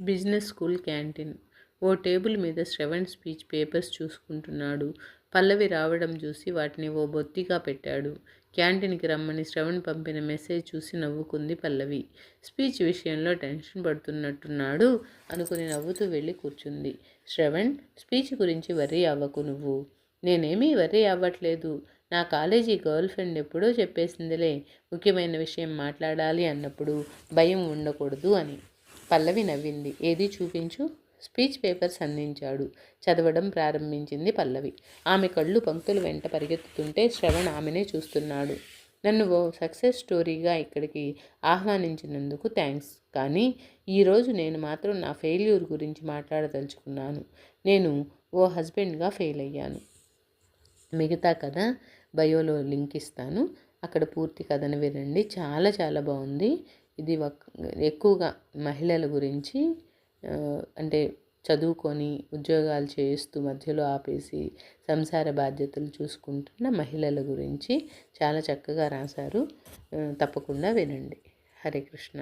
Business school canteen. ఓ table మీద Shravan speech papers చూసుకుంటున్నాడు. పల్లవి రావడం చూసి వాటిని ఓ బొత్తిగా పెట్టాడు. క్యాంటీన్కి రమ్మని శ్రవణ్ పంపిన మెసేజ్ చూసి నవ్వుకుంది పల్లవి. స్పీచ్ విషయంలో టెన్షన్ పడుతున్నట్టున్నాడు అనుకుని నవ్వుతూ వెళ్ళి కూర్చుంది. శ్రవణ్ స్పీచ్ గురించి వర్రీ అవ్వకు నువ్వు. నేనేమీ వర్రీ అవ్వట్లేదు. నా కాలేజీ గర్ల్ ఫ్రెండ్ ఎప్పుడో చెప్పేసిందిలే. ముఖ్యమైన విషయం మాట్లాడాలి అన్నప్పుడు భయం ఉండకూడదు అని. పల్లవి నవ్వింది. ఏది చూపించు? స్పీచ్ పేపర్స్ అందించాడు చదవడం ప్రారంభించింది పల్లవి. ఆమె కళ్ళు పంక్తుల వెంట పరిగెత్తుతుంటే శ్రవణ్ ఆమెనే చూస్తున్నాడు. నన్ను ఓ సక్సెస్ స్టోరీగా ఇక్కడికి ఆహ్వానించినందుకు థ్యాంక్స్ కానీ ఈరోజు నేను మాత్రం నా ఫెయిల్యూర్ గురించి మాట్లాడదలుచుకున్నాను. నేను ఓ హస్బెండ్గా ఫెయిల్ అయ్యాను. మిగతా కథ బయోలో లింక్ ఇస్తాను. అక్కడ పూర్తి కథను వినండి. చాలా చాలా బాగుంది. ఇది ఒక- ఎక్కువగా మహిళల గురించి అంటే చదువుకొని ఉద్యోగాలు చేస్తూ మధ్యలో ఆపేసి సంసార బాధ్యతలు చూసుకుంటున్న మహిళల గురించి చాలా చక్కగా రాశారు. తప్పకుండా వినండి. హరే కృష్ణ.